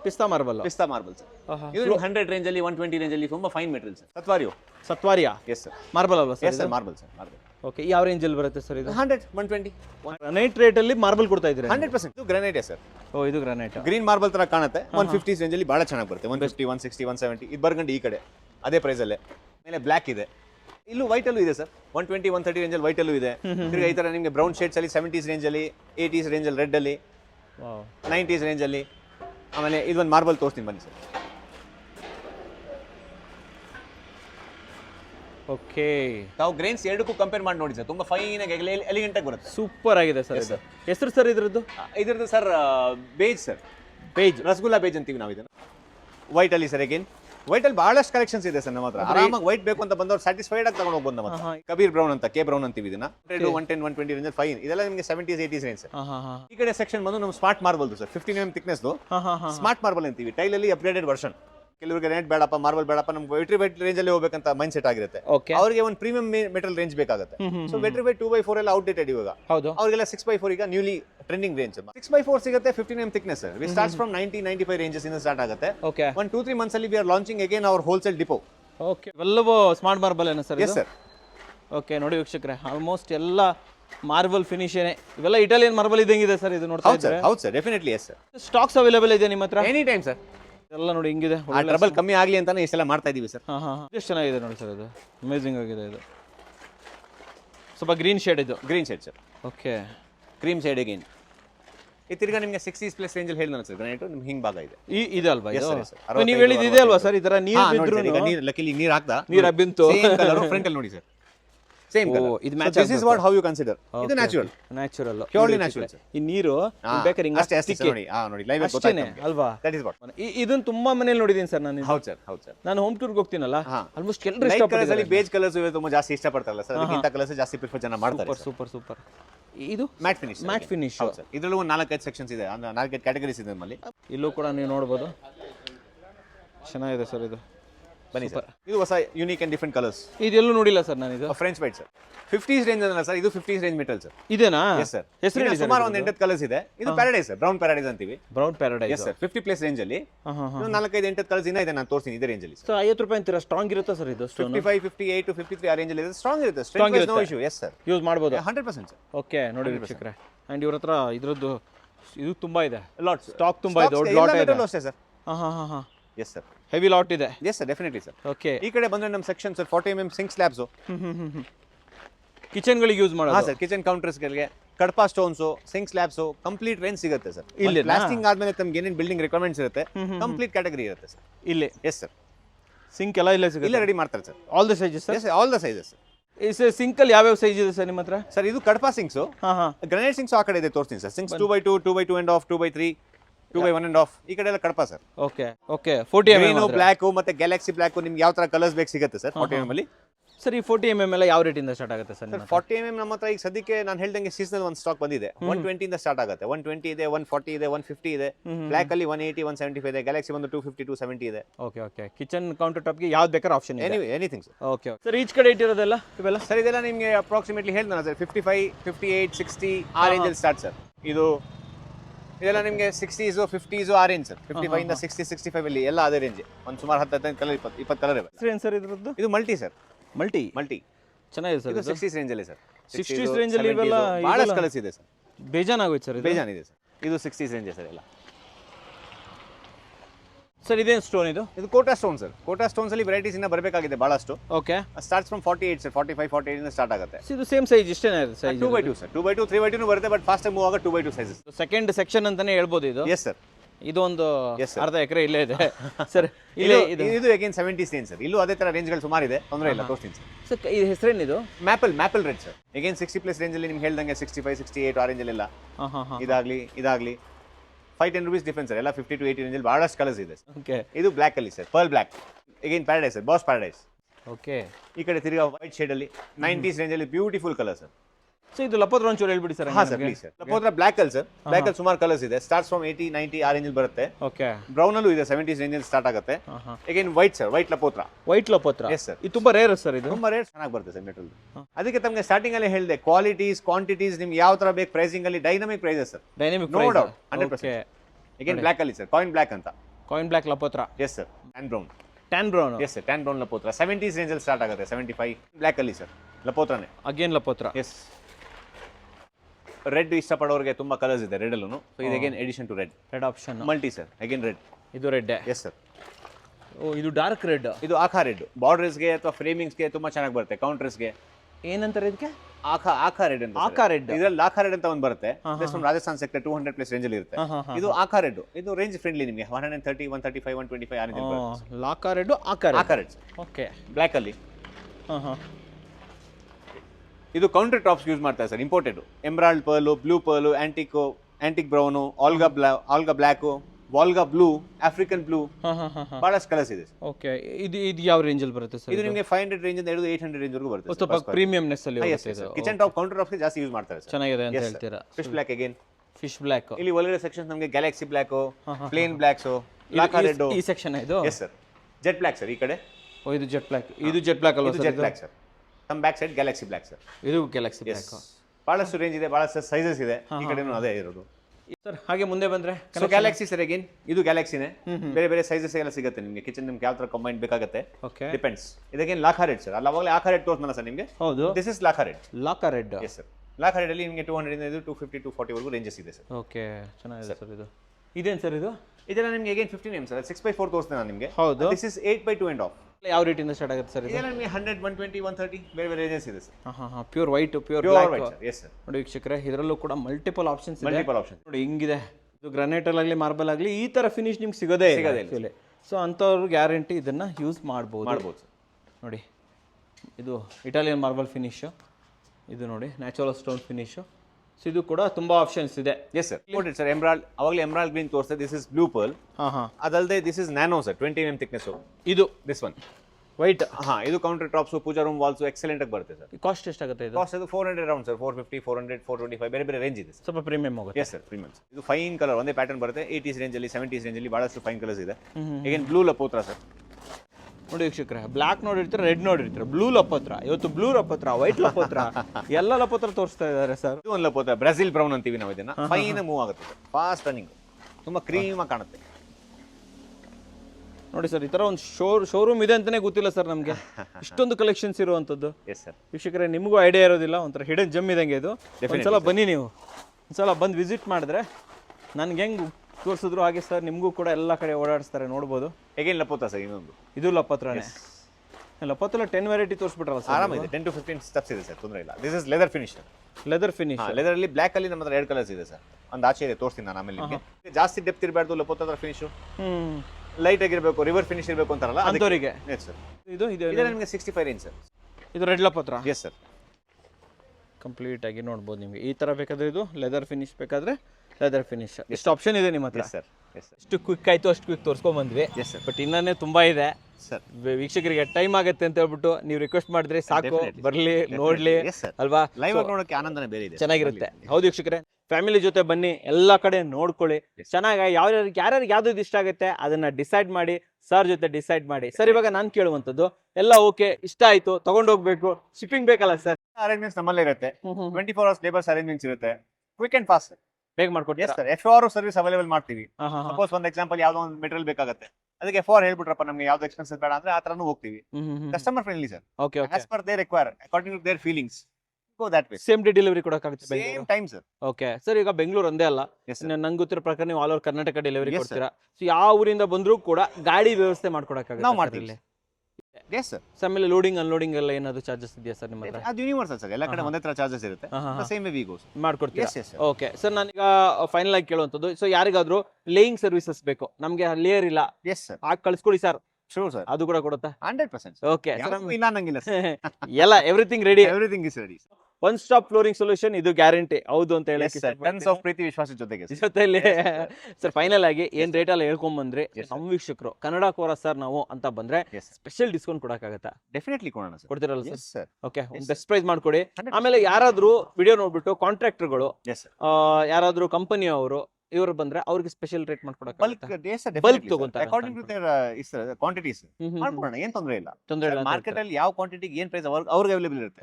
ಪಿಸ್ತಾ ಮಾರ್ಬಲ್ ಪಿಸ್ತಾ ಮಾರ್ಬಲ್ ಸರ್ ಇದು ಹಂಡ್ರೆಡ್ ರೇಂಜ್ ಅಲ್ಲಿ ಒನ್ ಟ್ವೆಂಟಿ ರೇಂಜ್ ಅಲ್ಲಿ ತುಂಬಾ ಫೈನ್ ಮೆಟೀರಿಯಲ್ ಸರ್ ಸತ್ವಾರಿಯೋ? ಸತ್ವಾರಿಯಾ? ಎಸ್ ಸರ್ ಮಾರ್ಬಲ್ ಅಲ್ವಾ sir yes sir marble sir marble okay ಯಾವ ರೇಂಜ್ ಅಲ್ಲಿ ಬರುತ್ತೆ ಸರ್ ಇದು? Hundred one twenty granite rate ಅಲ್ಲಿ ಮಾರ್ಬಲ್ ಕೊಡ್ತಾ ಇದ್ದೀರಾ? ಹಂಡ್ರೆಡ್ ಪರ್ಸೆಂಟ್ ಇದು ಗ್ರಾನೈಟ್ ಸರ್ ಓ ಇದು ಗ್ರಾನೈಟ್ ಗ್ರೀನ್ ಮಾರ್ಬಲ್ ತರ ಕಾಣುತ್ತೆ. ಒನ್ ಫಿಫ್ಟೀಸ್ ರೇಂಜ್ ಅಲ್ಲಿ ಬಹಳ ಚೆನ್ನಾಗಿ ಬರುತ್ತೆ. One fifty one sixty one seventy ಇದು ಬರ್ಗಂಡು ಈ ಕಡೆ. ಅದೇ ಪ್ರೈಸ್ ಅಲ್ಲೇ. ಮೇಲೆ ಬ್ಲಾಕ್ ಇದೆ. ಇಲ್ಲೂ ವೈಟ್ ಅಲ್ಲೂ ಇದೆ sir one twenty one thirty ರೇಂಜಲ್ಲಿ ವೈಟ್ ಅಲ್ಲೂ ಇದೆ. ತಿರ್ಗಿ ಈ ತರ ನಿಮಗೆ ಬ್ರೌನ್ ಶೇಡ್ಸ್ ಅಲ್ಲಿ ಸೆವೆಂಟೀಸ್ ರೇಂಜ್ ಅಲ್ಲಿ ಏಯ್ಟೀಸ್ ರೇಂಜ್ ಅಲ್ಲಿ ರೆಡ್ ಅಲ್ಲಿ ನೈಂಟೀಸ್ ರೇಂಜ್ ಅಲ್ಲಿ. ಆಮೇಲೆ ಇದೊಂದು ಮಾರ್ಬಲ್ ತೋರಿಸ್ತೀನಿ ಬನ್ನಿ ಸರ್ ಓಕೆ ತಾವು ಗ್ರೇನ್ಸ್ ಎರಡಕ್ಕೂ ಕಂಪೇರ್ ಮಾಡಿ ನೋಡಿ ಸರ್ ತುಂಬಾ ಫೈನ್ ಆಗಿ ಎಲಿಗೆಂಟ್ ಆಗಿ ಬರುತ್ತೆ. ಸೂಪರ್ ಆಗಿದೆ ಸರ್ ಇದು. ಹೆಸರು ಸರ್ ಇದ್ರದ್ದು? ಇದ್ರದ್ದು sir beige sir beige Rasgulla beige ಅಂತೀವಿ ನಾವು ಇದನ್ನು ವೈಟ್ ಅಲ್ಲಿ ಸರ್ ಅಗೇನ್ ವೈಟ್ ಅಲ್ಲಿ ಬಹಳಷ್ಟು ಕಲೆಕ್ಷನ್ಸ್ ಇದೆ ಸರ್ ನಮ್ಮ ಹತ್ರ ಆರಾಮಾಗಿ ವೈಟ್ ಬೇಕು ಅಂತ ಬಂದವರು ಸ್ಯಾಟಿಸ್ಫೈಡ್ ಆಗಿ ತಗೊಂಡು ಹೋಗ್ಬೋದು ನಮ್ಮ ಹತ್ರ ಕಬೀರ್ ಬ್ರೌನ್ ಅಂತ ಕೆ ಬ್ರೌನ್ ಅಂತೀವಿ ಇದನ್ನ. One ten one twenty range fine ಇದೆಲ್ಲ ನಿಮಗೆ ಸೆವೆಂಟೀಸ್ ಏಯ್ಟೀಸ್ ರೇಂಜ್ ಸರ್. ಈ ಕಡೆ ಸೆಕ್ಷನ್ ಬಂದು ನಮ್ಮ smart marble sir fifteen M thickness smart marble ಅಂತೀವಿ. ಟೈಲಲ್ಲಿ ಅಪ್ಗ್ರೇಡೆಡ್ ವರ್ಷನ್ ಕೆಲವರಿಗೆ ರೇಟ್ ಬೇಡಪ್ಪ ಮಾರ್ಬಲ್ ಬೇಡಪ್ಪ ನಮ್ಗೆ ವೆಟ್ರಿ ವೇಟ್ ರೇಂಜ್ ಅಲ್ಲಿ ಹೋಗ್ಬೇಕಂತ ಮೈಂಡ್ ಸೆಟ್ ಆಗಿರುತ್ತೆ. ಓಕೆ ಅವರಿಗೆ ಒಂದು ಪ್ರೀಮಿಯಂ ಮೆಟಲ್ ರೇಂಜ್ ಬೇಕಾಗುತ್ತೆ. So vitrified two by four ಎಲ್ಲ ಔಟ್ಡೇಟೆಡ್ ಇವಾಗ. ಹೌದು. ಅವರಿಗೆಲ್ಲ ಸಿಕ್ಸ್ ಬೈ ಫೋರ್ ಈಗ newly trending range six by four ಸಿಗುತ್ತೆ fifteen M thickness we start from ninety ninety five ranges ಇಂದ ಸ್ಟಾರ್ಟ್ ಆಗುತ್ತೆ. Okay one two three months ಅಲ್ಲಿ we are launching again our wholesale depot okay ಎಲ್ಲವೂ ಸ್ಮಾರ್ಟ್ ಮಾರ್ಬಲ್ ಏನೋ ಸರ್ ಎಸ್ ಸರ್ ಓಕೆ ನೋಡಿ ವೀಕ್ಷಕರೇ ಆಲ್ಮೋಸ್ಟ್ ಎಲ್ಲ ಮಾರ್ಬಲ್ ಫಿನಿಶ್ ಏನೇ ಇವೆಲ್ಲ ಇಟಾಲಿಯನ್ ಮಾರ್ಬಲ್ ಇದ್ದಂಗಿದೆ ಸರ್ ಇದು ನೋಡ್ತಾ ಹೌದು ಹೌದು sir definitely yes sir stocks available ಇದೆ ನಿಮ್ಮ ಹತ್ರ? ಎನಿ ಟೈಮ್ ಸರ್ ಎಲ್ಲ ನೋಡಿ ಹಿಂಗಿದೆ ಆ ಟ್ರಬಲ್ ಕಮ್ಮಿ ಆಗಲಿ ಅಂತಾನೆ ಇಷ್ಟೆಲ್ಲ ಮಾಡ್ತಾ ಇದೀವಿ ಸರ್ ಹಾಂ ಹಾಂ ಎಷ್ಟು ಚೆನ್ನಾಗಿದೆ ನೋಡಿ ಸರ್ ಇದು. ಅಮೇಝಿಂಗ್ ಆಗಿದೆ ಇದು. ಸ್ವಲ್ಪ ಗ್ರೀನ್ ಶೇಡ್ ಇದು. Green shade sir okay cream shade again ಈ ತಿರ್ಗಾ ನಿಮಗೆ ಸಿಕ್ಸ್ಟೀಸ್ ಪ್ಲಸ್ ರೇಂಜಲ್ಲಿ ಹೇಳಿದ ಸರ್ ಗ್ರಾನೈಟ್ ನಿಮ್ಗೆ ಹಿಂಗ್ ಭಾಗ ಇದೆ. ಈ ಇದೆ ಅಲ್ವಾ Yes, sir, yes, sir. ನೀವು ಹೇಳಿದ ಇದೆ ಅಲ್ವಾ ಸರ್ ಈ ತರ ನೀರು ಬಿದ್ರು ಈಗ ನೀರು ಲಕ್ಕಿಲಿ ನೀರು ಹಾಕ್ದ. ನೀರು ಬಿಂತು. ಫ್ರಂಟ್ ಅಲ್ಲಿ ನೋಡಿ ಸರ್ ಸೇಮ್ ಇದು match this is what how you consider ಇದು. ನ್ಯಾಚುರಲ್ ನ್ಯಾಚುರಲ್ ಪ್ಯೂರ್ಲಿ ನ್ಯಾಚುರಲ್ ಈ ನೀರು ಬೇಕಾದ್ರೆ ಹಿಂಗೆ ಅಷ್ಟೇ ಅಷ್ಟೇ ನೋಡಿ. ಆ ನೋಡಿ ಲೈವ್ ಅಷ್ಟೇನೆ ಅಲ್ವಾ? ದಟ್ ಇಸ್ ವಾಟ್ ಇದನ್ನ ತುಂಬಾ ಮನೇಲಿ ನೋಡಿದೀನಿ ಸರ್ ನಾನು ಹೌದು ಸರ್ ಹೌದು ಸರ್. ನಾನು ಹೋಮ್ ಟೂರ್ಗೆ ಹೋಗ್ತೀನಲ್ಲ. ಆಲ್ಮೋಸ್ಟ್ ಎಲ್ಲರೂ ಇಷ್ಟಪಡ್ತಾರೆ ಅಲ್ಲಿ ಬೇಜ್ ಕಲರ್ಸ್ ಇವೆ ತುಂಬಾ ಜಾಸ್ತಿ ಇಷ್ಟಪಡ್ತಾರಲ್ಲ ಸರ್. ಅದಕ್ಕಿಂತ ಕಲರ್ಸ್ ಜಾಸ್ತಿ ಪ್ರಿಫರ್ ಜನ ಮಾಡ್ತಾರೆ ಸೂಪರ್ ಸೂಪರ್ ಇದು? ಮ್ಯಾಟ್ ಫಿನಿಶ್ ಮ್ಯಾಟ್ ಫಿನಿಶ್ ಹೌದು ಸರ್. ಇದರಲ್ಲೂ ಒಂದು ನಾಲ್ಕೈದು ಸೆಕ್ಷನ್ಸ್ ಇದೆ. ನಾಲ್ಕೈದು ಕ್ಯಾಟಗರೀಸ್ ಇದೆ ನಮ್ಮಲ್ಲಿ. ಇಲ್ಲೂ ಕೂಡ ನೀವು ನೋಡ್ಬೋದು. ಚೆನ್ನಾಗಿದೆ ಸರ್ ಇದು. ಬನ್ನಿ ಸರ್. ಇದು ಹೊಸ ಯೂನಿಕ್ ಅಂಡ್ ಡಿಫ್ರೆಂಟ್ ಕಲರ್ಸ್ ಇದೆಲ್ಲೂ ನೋಡಿಲ್ಲ ಸರ್ ನಾನು ಇದು French white sir fifties range ಅಲ್ಲ ಸರ್ ಇದು ಫಿಫ್ಟೀಸ್ ರೇಂಜ್ ಮೆಟಲ್ ಸರ್ ಇದೇನಾ? ಎಸ್ ಸರ್ ಹೆಸರು ಸುಮಾರು ಒಂದು ಎಂಟತ್ತು ಕಲರ್ಸ್ ಇದೆ. ಇದು ಪ್ಯಾರಡೈಸ್ ಸರ್ ಬ್ರೌನ್ ಪ್ಯಾರಡೈಸ್ ಅಂತೀವಿ. Brown paradise yes sir fifty plus range ಅಲ್ಲಿ. ನಾಲ್ಕೈದು ಎಂಟತ್ತು ಕಲರ್ಸ್ ಇನ್ನ ಇದೆ ನಾನು ತೋರಿಸ್ತೀನಿ ಇದೇ ರೇಂಜ್ ಅಲ್ಲಿ ಸರ್ ಐವತ್ತು ರೂಪಾಯಿ ಅಂತೀರಾ? ಸ್ಟ್ರಾಂಗ್ ಇರುತ್ತೆ ಸರ್ ಇದು fifty five fifty eight fifty three ಆ ರೇಂಜ್ ಅಲ್ಲಿ ಇದೆ. ಸ್ಟ್ರಾಂಗ್ ಇರುತ್ತೆ. Strong is no. Issue yes sir use ಮಾಡ್ಬೋದು. ಹಂಡ್ರೆಡ್ ಪರ್ಸೆಂಟ್ ಸರ್ ಓಕೆ ನೋಡಿ ವೀಕ್ಷಕರೇ. ಆ್ಯಂಡ್ ಇವ್ರ ಹತ್ರ ಇದ್ರದ್ದು ಇದು ತುಂಬಾ ಇದೆ. ಲಾಟ್ ಸ್ಟಾಕ್ ತುಂಬಾ ಇದೆ, ದೊಡ್ಡ lot ಇದೆ. ಸರ್ ಹಾಂ ಹಾಂ ಹಾಂ ಹಾಂ. ಎಸ್ ಸರ್ ಹೆವಿ ಲಾಟ್ ಇದೆ. Yes sir definitely sir okay ಈ ಕಡೆ ಬಂದ್ರೆ ನಮ್ಮ section sir forty M M sink slabs ಕಿಚನ್ಗಳಿಗೆ use ಹಾಂ ಮಾಡೋದು sir kitchen ಕೌಂಟರ್ಸ್ಗಳಿಗೆ Kadapa stones sink slabs complete range ಸಿಗುತ್ತೆ ಸರ್ ಇಲ್ಲಿ ಲಾಸ್ಟಿಂಗ್ ಆದ್ಮೇಲೆ ತಮ್ಗೆ ಏನೇನು ಬಿಲ್ಡಿಂಗ್ ರಿಕ್ವೈರ್ಮೆಂಟ್ಸ್ ಇರುತ್ತೆ ಕಂಪ್ಲೀಟ್ ಕ್ಯಾಟಗರಿ ಇರುತ್ತೆ ಸರ್ ಇಲ್ಲಿ? ಎಸ್ ಸರ್ ಸಿಂಕ್ ಎಲ್ಲ ಇಲ್ಲ ಸಿಗುತ್ತೆ? ಇಲ್ಲ ರೆಡಿ ಮಾಡ್ತಾರೆ sir all the sizes sir all the sizes ಈ ಸಿಂಕಲ್ಲಿ ಯಾವ್ಯಾವ ಸೈಜ್ ಇದೆ ಸರ್ ನಿಮ್ಮ ಹತ್ರ? ಸರ್ ಇದು ಕಡಪಾ ಸಿಂಕ್ಸು ಹಾಂ ಹಾಂ. ಗ್ರನೇಟ್ ಸಿಂಕ್ಸ್ ಆ ಕಡೆ ಇದೆ ತೋರಿಸ್ತೀನಿ sir sinks two by two two by two and off two by three two by one and off ಈ ಕಡೆ ಎಲ್ಲ Kadapa sir. Okay okay forty M M black ಮತ್ತೆ ಗ್ಯಾಲಕ್ಸಿ ಬ್ಲಾಕ್ ನಿಮ್ಗೆ ಯಾವ ತರ ಕಲರ್ಸ್ ಬೇಕು ಸಿಗುತ್ತೆ ಸರ್? ಫಾರ್ಟಿ ಎಂ ಅಲ್ಲಿ? ಸರ್ ಈ ಫೋರ್ಟಿ ಎಂ ಎಂ ಎಲ್ಲ ಯಾವ ರೇಟಿಂದ ಸ್ಟಾರ್ಟ್ ಆಗುತ್ತೆ ಸರ್? ಫಾರ್ಟಿ ಎಂ ಎಂ ನಮ್ಮ ಹತ್ರ ಈಗ ಸದ್ಯಕ್ಕೆ ನಾನು ಹೇಳ್ದಂಗೆ ಸೀಸನಲ್ ಒಂದು ಸ್ಟಾಕ್ ಬಂದಿದೆ. ಒನ್ ಟ್ವೆಂಟಿಯಿಂದ ಸ್ಟಾರ್ಟ್ ಆಗುತ್ತೆ. ಒನ್ ಟ್ವೆಂಟಿ ಇದೆ ಒನ್ ಫಾರ್ಟಿ ಇದೆ ಒನ್ ಫಿಫ್ಟಿ ಇದೆ. ಬ್ಲಾಕ್ ಅಲ್ಲಿ one eighty one seventy five ಇದೆ. ಗ್ಯಾಲಕ್ಸಿ ಒಂದು ಟೂ ಫಿಫ್ಟಿ ಟೂ ಸೆವೆಂಟಿ ಇದೆ. ಓಕೆ ಓಕೆ ಕಿಚನ್ ಕೌಂಟರ್ ಟಾಪ್ಗೆ ಯಾವ್ದು ಬೇಕಾದ್ರೆ option any anything sir okay sir each ಕಡೆ ಇಟ್ಟಿರೋದೆಲ್ಲ ಇವೆಲ್ಲ? ಸರ್ ಇದೆಲ್ಲ ನಿಮಗೆ ಅಪ್ರಾಕ್ಸಿಮೇಟ್ಲಿ ಹೇಳ್ತಾನೆ sir fifty five fifty eight sixty ಆ ರೇಂಜಲ್ಲಿ ಸ್ಟಾರ್ಟ್ ಸರ್ ಇದು ಇದೆಲ್ಲ ನಿಮಗೆ ಸಿಕ್ಸ್ಟೀಸು ಫಿಫ್ಟೀಸು ಆ ರೇಂಜ್ ಸರ್. ಫಿಫ್ಟಿ ಫೈವ್ ಇಂದ ಸಿಕ್ಸ್ಟಿ ಸಿಕ್ಸ್ಟಿ ಫೈವ್ ಅಲ್ಲಿ ಎಲ್ಲ ಅದೇ ರೇಂಜ್ ಒಂದು ಸುಮಾರು ಹತ್ತು ಹತ್ತು ಕಲರ್ ಇಪ್ಪತ್ತು ಇಪ್ಪತ್ತು ಕಲರ್ ಇವೆ ಏನು ಸರ್ ಇದ್ರದ್ದು? ಇದು ಮಲ್ಟಿ ಸರ್. ಮಲ್ಟಿ ಮಲ್ಟಿ ಚೆನ್ನಾಗಿದೆ ಸರ್ ಇದು ರೇಂಜ್ ಸಿಕ್ಸ್ಟೀಸ್ ರೇಂಜಲ್ಲಿ ಸರ್. ಸಿಕ್ಸ್ಟೀಸ್ ರೇಂಜ್ ಅಲ್ಲಿ ಇವೆಲ್ಲ- ಇವೆಲ್ಲ- ಕಲರ್ಸ್ ಇದೆ ಸರ್. ಬೇಜಾನಾಗೋಯ್ತು ಸರ್ ಇದು? ಬೇಜಾನಿದೆ ಸರ್. ಇದು ಸಿಕ್ಸ್ಟೀಸ್ ರೇಂಜ್ ಸರ್ ಎಲ್ಲ. ಸರ್ ಇದೇನು ಸ್ಟೋನ್ ಇದು? ಇದು Kota stone sir Kota stones ಅಲ್ಲಿ ವೆರೈಟೀಸ್ ಇನ್ನ ಬರಬೇಕಾಗಿದೆ ಬಹಳಷ್ಟು. Okay starts from forty eight sir forty five forty eight start ಆಗುತ್ತೆ ಇದು ಸೇಮ್ ಸೈಜ್ ಇಷ್ಟೇ size two by two sir two by two three by two ಬರುತ್ತೆ ಬಟ್ ಫಾಸ್ಟ್ ಮೂವ್ ಆಗ two by two sizes second section ಅಂತಾನೆ ಹೇಳ್ಬೋದು ಇದು? ಎಸ್ ಸರ್ ಇದು ಒಂದು ಅರ್ಧ ಎಕರೆ ಇಲ್ಲೇ ಇದೆ. [LAUGHS] ಸರ್ ಇಲ್ಲೇ ಇದು. ಇದು ಅಗೇನ್ ಸೆವೆಂಟಿ ಸೇನ್ ಸರ್ ಇಲ್ಲೂ ಅದೇ ತರ ರೇಂಜ್ಗಳು ಸುಮಾರು ಇದೆ. ತೊಂದರೆ ಇಲ್ಲ ತೋರಿಸ್ತೀನಿ ಸರ್ ಸರ್ ಇದು ಹೆಸರೇನಿದು maple maple red sir again sixty plus ರೇಂಜಲ್ಲಿ ನಿಮ್ಗೆ ಹೇಳ್ದಂಗೆ ಸಿಕ್ಸ್ಟಿ ಫೈವ್ ಸಿಕ್ಸ್ಟಿ ಏಟ್ ಆ ರೇಂಜಲ್ಲೆಲ್ಲ ಇದಾಗಲಿ ಇದಾಗಲಿ. Five ten rupees difference sir ಎಲ್ಲ ಫಿಫ್ಟಿ ಟು ಏಯ್ಟಿ ರೇಂಜಲ್ಲಿ ಭಾಳಷ್ಟು ಕಲರ್ಸ್ ಇದೆ ಓಕೆ ಇದು ಬ್ಲ್ಯಾಕ್ ಅಲ್ಲಿ sir pearl black again paradise sir boss paradise okay ಈ ಕಡೆ ತಿರ್ಗಾ ವೈಟ್ ಶೇಡಲ್ಲಿ ನೈಂಟೀಸ್ ರೇಂಜಲ್ಲಿ ಬ್ಯೂಟಿಫುಲ್ ಕಲರ್ ಸರ್ ಸೊ ಇದು ಲಪೋತ್ರ ಒಂಚೂರು ಹೇಳ್ಬಿಡಿ ಸರ್ ಹಾ sir please sir Lapotra black ಅಲ್ಲಿ ಸರ್ ಬ್ಲಾಕ್ ಅಲ್ಲಿ ಸುಮಾರು ಕಲರ್ಸ್ ಇದೆ. ಸ್ಟಾರ್ಟ್ಸ್ ಫ್ರಮ್ ಏಯ್ಟಿ ನೈಂಟಿ ಆ ರೇಂಜಲ್ಲಿ ಬರುತ್ತೆ. ಓಕೆ ಬ್ರೌನ್ ಅಲ್ಲೂ ಇದೆ ಸೆವೆಂಟೀಸ್ ರೇಂಜಲ್ಲಿ ಸ್ಟಾರ್ಟ್ ಆಗುತ್ತೆ. Again white sir white Lapotra white Lapotra yes sir ಇದು ತುಂಬಾ ರೇರ್ ಸರ್ ಇದು. ತುಂಬಾ ರೇರ್ ಚೆನ್ನಾಗಿ ಬರುತ್ತೆ ಸರ್ ಮೆಟಲ್ ಅದಕ್ಕೆ ತಮಗೆ ಸ್ಟಾರ್ಟಿಂಗ್ ಅಲ್ಲಿ ಹೇಳಿದೆ ಕ್ವಾಲಿಟೀಸ್ ಕ್ವಾಂಟಿಟೀಸ್ ನಿಮ್ಗೆ ಯಾವ ತರ ಬೇಕು ಪ್ರೈಸಿಂಗ್ ಅಲ್ಲಿ dynamic prices sir dynamic no doubt hundred percent again black ಅಲ್ಲಿ ಸರ್ ಕಾಯಿನ್ ಬ್ಲಾಕ್ ಅಂತ. Coin black Lapotra yes sir tan brown tan brown yes sir tan brown Lapotra seventies ರೇಂಜಲ್ಲಿ ಸ್ಟಾರ್ಟ್ ಆಗುತ್ತೆ ಸೆವೆಂಟಿ ಫೈವ್ ಬ್ಲ್ಯಾಕ್ ಅಲ್ಲಿ ಸರ್ ಲಪೋತ್ರನೇ ಅಗೇನ್ ಲಪೋತ್ರ ಎಸ್ ರೆಡ್ ಇಷ್ಟಪಡೋರಿಗೆ ತುಂಬಾ ಕಲರ್ಸ್ ಇದೆ ರೆಡ್ ಅಲ್ಲೂ ಸೊ ಇದು again edition to red red option multi sir again red ಇದು ರೆಡ್ ಎಸ್ ಸರ್ ಓ ಇದು ಡಾರ್ಕ್ ರೆಡ್ ಇದು ಆಖಾ ರೆಡ್ ಬಾರ್ಡರ್ಸ್ಗೆ ಅಥವಾ ಫ್ರೇಮಿಂಗ್ಸ್ಗೆ ತುಂಬಾ ಚೆನ್ನಾಗಿ ಬರುತ್ತೆ ಕೌಂಟರ್ಸ್ಗೆ ಏನಂತಾರೆ ಇದಕ್ಕೆ? ಆಖಾ ಆಖಾ ರೆಡ್ ಅಂತ ಆಖಾ ರೆಡ್ ಇದರಲ್ಲಿ ಆಖಾ ರೆಡ್ ಅಂತ ಒಂದು ಬರುತ್ತೆ. ನಮ್ಮ Rajasthan sector two hundred plus range ಅಲ್ಲಿ ಇರುತ್ತೆ. ಇದು ಆಖಾ ರೆಡ್ ಇದು ರೇಂಜ್ ಫ್ರೆಂಡ್ಲಿ ನಿಮಗೆ. One hundred thirty one thirty five one twenty five ಆ ಲಾಕಾ ರೆಡ್ ರೆಡ್ ಆಖಾ ರೆಡ್ ಓಕೆ ಬ್ಲ್ಯಾಕ್ ಅಲ್ಲಿ. ಇದು ಕೌಂಟರ್ ಟಾಪ್ಸ್ ಯೂಸ್ ಮಾಡ್ತಾರೆ sir imported emerald pearl blue pearl antico antique brown alga ಬ್ಲಾ ಆಲ್ಗಾ ಬ್ಲ್ಯಾಕು ವಾಲ್ಗಾ ಬ್ಲೂ ಆಫ್ರಿಕನ್ ಬ್ಲೂ ಬಹಳಷ್ಟು ಕಲರ್ಸ್ ಇದೆ ಓಕೆ ಇದು ಇದು ಯಾವ ರೇಂಜಲ್ಲಿ ಬರುತ್ತೆ ಸರ್ ಇದು ನಿಮಗೆ ಫೈವ್ ಹಂಡ್ರೆಡ್ ರೇಂಜ್ ಹಿಡಿದು ಏಟ್ ಹಂಡ್ರೆಡ್ ರೇಂಜ್ ವರೆಗೂ ಬರುತ್ತೆ ಸ್ವಲ್ಪ ಪ್ರೀಮಿಯಂನೆಸ್ ಅಲ್ಲಿ ಇದು. ಕಿಚನ್ ಟಾಪ್ ಕೌಂಟರ್ ಟಾಪ್ ಜಾಸ್ತಿ ಯೂಸ್ ಮಾಡ್ತಾರೆ ಚೆನ್ನಾಗಿದೆ ಅಂತ ಹೇಳ್ತೀರಾ? Fish black again fish black ಇಲ್ಲಿ ಒಳಗಡೆ ಸೆಕ್ಷನ್ ನಮಗೆ galaxy black plain blacks Lakha red ಈ ಸೆಕ್ಷನ್ ಇದು? Yes sir jet black sir ಈ ಕಡೆ. ಓ ಇದು ಜೆಟ್ ಬ್ಲಾಕ್ ಇದು ಜೆಟ್ ಬ್ಲಾಕ್ ಅಲ್ವಾ sir jet black sir come back side galaxy black sir ಇದು ಗ್ಯಾಲಕ್ಸಿ ಬ್ಲ್ಯಾಕ್ ಬಹಳಷ್ಟು ರೇಂಜ್ ಇದೆ ಬಹಳಷ್ಟು ಸೈಜಸ್ ಇದೆ. ಈ ಕಡೆನೂ ಅದೇ ಇರೋದು. ಸರ್ ಹಾಗೆ ಮುಂದೆ ಬಂದ್ರೆ ಗ್ಯಾಲಕ್ಸಿ ಸರ್ ಅಗೇನ್ ಇದು ಗ್ಯಾಲಕ್ಸಿನೇ ಬೇರೆ ಬೇರೆ ಸೈಜಸ್ ಎಲ್ಲ ಸಿಗುತ್ತೆ ನಿಮಗೆ. ಕಿಚನ್ ನಿಮ್ಗೆ ಯಾವ ತರ ಕಂಬೈನ್ ಬೇಕಾಗುತ್ತೆ. ಓಕೆ ಡಿಪೆಂಡ್ಸ್ ಇದಕ್ಕೇನು ಲಾಖಾ ರೇಟ್ ಸರ್ ಅಲ್ಲ ಅವಾಗಲೇ ಆಖಾ ರೇಟ್ ತೋರಿಸ್ನಲ್ಲ ಸರ್ ನಿಮಗೆ? ಹೌದು. This is Lakha red Lakha red yes sir Lakha ಅಲ್ಲಿ ನಿಮಗೆ ಟೂ ಹಂಡ್ರೆಡ್ ಇದು ಟೂ ಫಿಫ್ಟಿ ಟು ಫಾರ್ಟಿ ವರೆಗೂ ರೇಂಜಸ್ ಇದೆ ಸರ್ ಓಕೆ ಚೆನ್ನಾಗಿದೆ ಸರ್ ಇದು. ಇದೇನು ಸರ್ ಇದು? ಇದೆಲ್ಲ ನಿಮಗೆ again fifteen M sir six by four ತೋರಿಸ್ತೇನೆ ನಾನು ನಿಮಗೆ. ಹೌದು. This is eight by two and off ಯಾವ ರೇಟಿಂದ ಸ್ಟಾರ್ಟ್ ಆಗುತ್ತೆ ಸರ್ ಇದು? ಇದೆಲ್ಲ ನಿಮಗೆ hundred one twenty one thirty ಬೇರೆ ಬೇರೆ ರೇಂಜಸ್ ಇದೆ ಸರ್ ಹಾಂ ಹಾಂ pure white pure black black yes sir ನೋಡಿ ವೀಕ್ಷಕರೇ ಇದರಲ್ಲೂ ಕೂಡ ಮಲ್ಟಿಪಲ್ ಆಪ್ಷನ್ಸ್ ಇದೆ. ಮಲ್ಟಿಪಲ್ ಆಪ್ಷನ್ ನೋಡಿ ಹಿಂಗಿದೆ. ಇದು ಗ್ರಾನೈಟಲ್ ಆಗಲಿ ಮಾರ್ಬಲ್ ಆಗಲಿ ಈ ಥರ ಫಿನಿಶ್ ನಿಮ್ಗೆ ಸಿಗೋದೇ ಸಿಗೋದೇ ಇಲ್ಲ ಸೊ ಅಂಥವ್ರು ಗ್ಯಾರಂಟಿ ಇದನ್ನು ಯೂಸ್ ಮಾಡ್ಬೋದು. ಮಾಡ್ಬೋದು ನೋಡಿ ಇದು ಇಟಾಲಿಯನ್ ಮಾರ್ಬಲ್ ಫಿನಿಶು ಇದು ನೋಡಿ ನ್ಯಾಚುರಲ್ ಸ್ಟೋನ್ ಫಿನಿಶು ಸೊ ಇದು ಕೂಡ ತುಂಬಾ ಆಪ್ಷನ್ಸ್ ಇದೆ. ಎಸ್ ಸರ್ ನೋಡಿ ಸರ್ ಎಮ್ರಾಲ್ಡ್ ಅವಾಗಲೇ ಎಮ್ರಾಲ್ಡ್ ಗ್ರೀನ್ ತೋರಿಸ್ತೆ ದಿಸ್ ಇಸ್ ಬ್ಲೂ ಪರ್ಲ್ ಹಾಂ ಹಾಂ. ಅದಲ್ಲದೆ this is nano sir twenty M thickness ಇದು ದಿಸ್ ಒನ್ ವೈಟ್ ಹಾ ಇದು counter tops puja room walls excellent ಆಗಿ ಬರುತ್ತೆ ಸರ್ ಕಾಸ್ಟ್ ಎಷ್ಟಾಗುತ್ತೆ ಇದು? ಕಾಸ್ಟ್ ಇದು four hundred round sir four fifty four hundred four twenty five ಬೇರೆ ಬೇರೆ ರೇಂಜ್ ಇದೆ ಸ್ವಲ್ಪ ಪ್ರೀಮಿಯಮ್ ಹೋಗುತ್ತೆ ಎಸ್ ಸರ್ ಪ್ರೀಮಿಯಂ ಇದು ಫೈನ್ ಕಲರ್ ಒಂದೇ ಪ್ಯಾಟರ್ನ್ ಬರುತ್ತೆ. ಏಯ್ಟೀಸ್ ರೇಂಜಲ್ಲಿ ಸೆವೆಂಟೀಸ್ ರೇಂಜಲ್ಲಿ ಭಾಳಷ್ಟು ಫೈನ್ ಕಲರ್ಸ್ ಇದೆ. ಈಗ ಬ್ಲೂ ಲಪೋತ್ರ ಸರ್ ನೋಡಿ ವೀಕ್ಷಕರೇ ಬ್ಲಾಕ್ ನೋಡಿರ್ತೀರ ರೆಡ್ ನೋಡಿರ್ತೀರ ಬ್ಲೂ ಲಪತ್ರ. ಇವತ್ತು ಬ್ಲೂ ಲಪತ್ರ ವೈಟ್ ಲಪತ್ರ. ಎಲ್ಲ ಲಪತ್ರ ತೋರಿಸ್ತಾ ಇದ್ದಾರೆ ಸರ್ ಇದು ಒಂದು ಲಪೋತ್ರ ಬ್ರೆಜಿಲ್ ಬ್ರೌನ್ ಅಂತೀವಿ ನಾವು ಇದನ್ನ. ಫೈನ್ ಮೂವ್ ಆಗುತ್ತೆ. ಫಾಸ್ಟ್ ರನ್ನಿಂಗ್ ತುಂಬಾ ಕ್ರೀಮ್ ಆಗಿ ಕಾಣುತ್ತೆ. ನೋಡಿ ಸರ್ ಈ ತರ ಒಂದು ಶೋ ಶೋರೂಮ್ ಇದೆ ಅಂತಲೇ ಗೊತ್ತಿಲ್ಲ ಸರ್ ನಮಗೆ. [LAUGHS] ಇಷ್ಟೊಂದು ಕಲೆಕ್ಷನ್ಸ್ ಇರುವಂಥದ್ದು ಎಸ್ ಸರ್ ವೀಕ್ಷಕರೇ ನಿಮಗೂ ಐಡಿಯಾ ಇರೋದಿಲ್ಲ ಒಂಥರ ಹಿಡನ್ ಜಮ್ ಇದಂಗೆ ಇದು. ಒಂದ್ಸಲ ಬನ್ನಿ ನೀವು. ಒಂದ್ಸಲ ಬಂದು ವಿಸಿಟ್ ಮಾಡಿದ್ರೆ ನನ್ಗೆ ಹೆಂಗೆ ತೋರಿಸಿದ್ರು ಹಾಗೆ ಸರ್ ನಿಮಗೂ ಕೂಡ ಎಲ್ಲ ಕಡೆ ಓಡಾಡಿಸ್ತಾರೆ ನೋಡ್ಬೋದು. ಹೇಗೆ ಲಪೋತ ಸರ್ ಇನ್ನೊಂದು? ಇದು ಲಪತ್ರನೇ ಲಪತ್ರ ಟೆನ್ ವೆರೈಟಿ ತೋರಿಸ್ಬಿಟ್ರಲ್ಲ ಸರ್ ಆರಾಮಿದೆ ಟೆನ್ ಟು ಫಿಫ್ಟೀನ್ ಸ್ಟೆಪ್ಸ್ ಇದೆ ಸರ್ ತೊಂದರೆ ಇಲ್ಲ. This is leather finish leather finish leather ಅಲ್ಲಿ ಬ್ಲಾಕ್ ಅಲ್ಲಿ ನಮ್ಮ ಹತ್ರ ಎರಡು ಕಲರ್ಸ್ ಇದೆ ಸರ್. ಒಂದು ಆಚೆ ಇದೆ ತೋರಿಸ್ತೀನಿ ನಾನು ಆಮೇಲೆ ನಿಮಗೆ. ಜಾಸ್ತಿ ಡೆಪ್ತ್ ಇರಬಾರ್ದು ಲಪೋತ ಹತ್ರ ಫಿನಿಶು ಹ್ಮ್. ಲೈಟ್ ಆಗಿರಬೇಕು ರಿವರ್ ಫಿನಿಶ್ ಇರಬೇಕು ಅಂತಾರಲ್ಲ ಅಂಥವ್ರಿಗೆ? ಎಸ್ ಸರ್ ಇದು ಇದು ಇದೆ ನಿಮಗೆ ಸಿಕ್ಸ್ಟಿ ಫೈವ್ ರೇಂಜ್ ಸರ್ ಇದು red Lapotra yes sir complete ಆಗಿ ನೋಡ್ಬೋದು ನಿಮಗೆ. ಈ ಥರ ಬೇಕಾದ್ರೆ ಇದು ಲೆದರ್ ಫಿನಿಶ್ ಬೇಕಾದ್ರೆ ಲೆದರ್ ಫಿನಿಶ್ ಎಷ್ಟು ಆಪ್ಷನ್ ಇದೆ ನಿಮ್ಮ ಹತ್ರ. ಸರ್ ಎಸ್ ಸರ್ ಎಷ್ಟು ಕ್ವಿಕ್ ಆಯಿತು ಅಷ್ಟು ಕ್ವಿಕ್ ತೋರಿಸ್ಕೊಂಬಂದ್ವಿ. ಎಸ್ ಸರ್ ಬಟ್ ಇನ್ನೇ ತುಂಬಾ ಇದೆ. ಸರ್ ವೀಕ್ಷಕರಿಗೆ ಟೈಮ್ ಆಗುತ್ತೆ ಅಂತ ಹೇಳ್ಬಿಟ್ಟು ನೀವು ರಿಕ್ವೆಸ್ಟ್ ಮಾಡಿದ್ರೆ ಸಾಕು. ಬರ್ಲಿ ನೋಡ್ಲಿ ಅಲ್ವಾ? ಲೈವ್ ಆಗಿ ನೋಡೋಕೆ ಆನಂದನೇ ಬೇರೆ ಇದೆ ಚೆನ್ನಾಗಿರುತ್ತೆ. ಹೌದು ವೀಕ್ಷಕರೇ. ಫ್ಯಾಮಿಲಿ ಜೊತೆ ಬನ್ನಿ ಎಲ್ಲ ಕಡೆ ನೋಡ್ಕೊಳ್ಳಿ. ಚೆನ್ನಾಗಿ ಯಾವ ಯಾರ್ಯಾರಿಗೆ ಯಾವ್ದು ಇಷ್ಟ ಆಗುತ್ತೆ ಅದನ್ನ ಡಿಸೈಡ್ ಮಾಡಿ ಸರ್ ಜೊತೆ ಡಿಸೈಡ್ ಮಾಡಿ. ಸರ್ ಇವಾಗ ನಾನು ಕೇಳುವಂತದ್ದು ಎಲ್ಲ ಓಕೆ ಇಷ್ಟ ಆಯ್ತು ತಗೊಂಡೋಗ್ಬೇಕು ಶಿಪ್ಪಿಂಗ್ ಬೇಕಲ್ಲ ಸರ್ ಅರೇಂಜ್ಮೆಂಟ್ ನಮ್ಮಲ್ಲೇ ಇರುತ್ತೆ. Twenty four hours labours arrangements ಇರುತ್ತೆ. ಕ್ವಿಕ್ ಅಂಡ್ ಫಾಸ್ಟ್ ಬೇಗ ಎಸ್ ಮಾಡ್ಕೊಡ್ತೀರಾ sir F R service available ಮಾಡ್ತೀವಿ. ಸಪೋಸ್ ಒಂದು ಎಕ್ಸಾಂಪಲ್ ಯಾವ್ದೋ ಒಂದು ಮೆಟೀರಿಯಲ್ ಬೇಕಾಗುತ್ತೆ. ಅದಕ್ಕೆ ಎಫ್ ಆರ್ ಹೇಳ್ಬಿಟ್ರಪ್ಪ ನಮಗೆ ಯಾವ್ದು ಎಕ್ಸ್ಪೆನ್ಸ್ ಬೇಡ ಅಂದ್ರೆ ಆ ತರನು ಹೋಗ್ತೀವಿ. Customer friendly sir okay as per they require according to their feelings go that way same day delivery ಕೊಡಕ್ಕಾಗುತ್ತೆ same time sir okay sir ಈಗ ಬೆಂಗಳೂರು ಒಂದೇ ಅಲ್ಲ. ನಂಗೆ ಗೊತ್ತಿರೋ ಪ್ರಕಾರ ನೀವು ಆಲ್ ಓವರ್ ಕರ್ನಾಟಕ ಡೆಲಿವರಿ ಕೊಡ್ತೀರಾ. ಸೊ ಯಾವ ಊರಿಂದ ಬಂದರೂ ಕೂಡ ಗಾಡಿ ವ್ಯವಸ್ಥೆ ಮಾಡ್ಕೊಡಕ್ಕಾಗುತ್ತೆ ನಾವು ಮಾಡ್ತೀವಿ. ಎಸ್ ಸರ್ ಸರ್ ಆಮೇಲೆ ಲೋಡಿಂಗ್ ಅನ್ಲೋಡಿಂಗ್ ಎಲ್ಲ ಏನಾದ್ರು ಚಾರ್ಜಸ್ ಇದೆಯಾ ಸರ್ ನಿಮ್ಮ ಹತ್ರ? ಅದು ಯೂನಿವರ್ಸಲ್ ಸರ್ ಎಲ್ಲ ಕಡೆ ಒಂದೇ ತರ ಚಾರ್ಜಸ್ ಇರುತ್ತೆ. ಸೇಮ್ ವಿ ಗೋಸ್ ಮಾಡ್ಕೊಡ್ತೀರಾ? ಎಸ್ ಎಸ್ ಓಕೆ ಸರ್ ನಾನೀಗ ಫೈನಲ್ ಆಗಿ ಕೇಳುವಂಥದ್ದು. ಸೊ ಯಾರಿಗಾದ್ರೂ ಲೇಯಿಂಗ್ ಸರ್ವಿಸಸ್ ಬೇಕು. ನಮಗೆ ಲೇಯರ್ ಇಲ್ಲ. ಎಸ್ ಸರ್ ಹಾಕಿ ಕಳ್ಸ್ಕೊಡಿ ಸರ್ ಶೂರ್ ಸರ್ ಅದು ಕೂಡ ಕೊಡುತ್ತಾ? ಹಂಡ್ರೆಡ್ ಪರ್ಸೆಂಟ್ ಓಕೆ ಇಲ್ಲ ಅನ್ನಂಗಿಲ್ಲ ಸರ್ [LAUGHS] ಎಲ್ಲ everything ready everything is ready one stop flooring solution ಇದು ಗ್ಯಾರಂಟಿ ಹೌದು ಅಂತ ಹೇಳಿ ಟನ್ಸ್ ಆಫ್ ಪ್ರೀತಿ ವಿಶ್ವಾಸ ಜೊತೆಗೆ ಜೊತೆಯಲ್ಲಿ ಸರ್ ಫೈನಲ್ ಆಗಿ ಏನ್ ರೇಟ್ ಅಲ್ಲಿ ಹೇಳ್ಕೊಂಡ್ ಬಂದ್ರಿ ನಮ್ಮ ವೀಕ್ಷಕರು ಕನ್ನಡ ಕೋರ ಸರ್ ನಾವು ಅಂತ ಬಂದ್ರೆ. ಸ್ಪೆಷಲ್ ಡಿಸ್ಕೌಂಟ್ ಕೊಡಕ್ಕಾಗತ್ತಾ? ಡೆಫಿನೆಟ್ಲಿ ಕೊಡೋಣ ಸರ್ ಕೊಡ್ತಿರಲ್ಲ ಸರ್ ಓಕೆ ಬೆಸ್ಟ್ ಪ್ರೈಸ್ ಮಾಡ್ಕೊಡಿ. 100%. ಆಮೇಲೆ ಯಾರಾದ್ರೂ ವಿಡಿಯೋ ನೋಡ್ಬಿಟ್ಟು ಕಾಂಟ್ರಾಕ್ಟರ್ಗಳು ಎಸ್ ಕಂಪನಿ ಅವರು ಕಂಪನಿಯವರು ಇವರು ಬಂದ್ರೆ ಅವ್ರಿಗೆ ಸ್ಪೆಷಲ್ ರೇಟ್ ಮಾಡ್ಕೊಡಕ್ಕೆ ಎಸ್ ಸರ್ Bulk ತಗೊಂತಾರೆ ಅಂತ according to their is quantities ಮಾಡ್ಕೊಡೋಣ ಏನ್ ತೊಂದರೆ ಇಲ್ಲ. ತೊಂದರೆ ಇಲ್ಲ ಮಾರ್ಕೆಟ್ ಅಲ್ಲಿ ಯಾವ ಕ್ವಾಂಟಿಟಿಗೆ ಏನ್ ಪ್ರೈಸ್ ಅವ್ರಿಗೆ ಅವೈಲೇಬಲ್ ಇರುತ್ತೆ.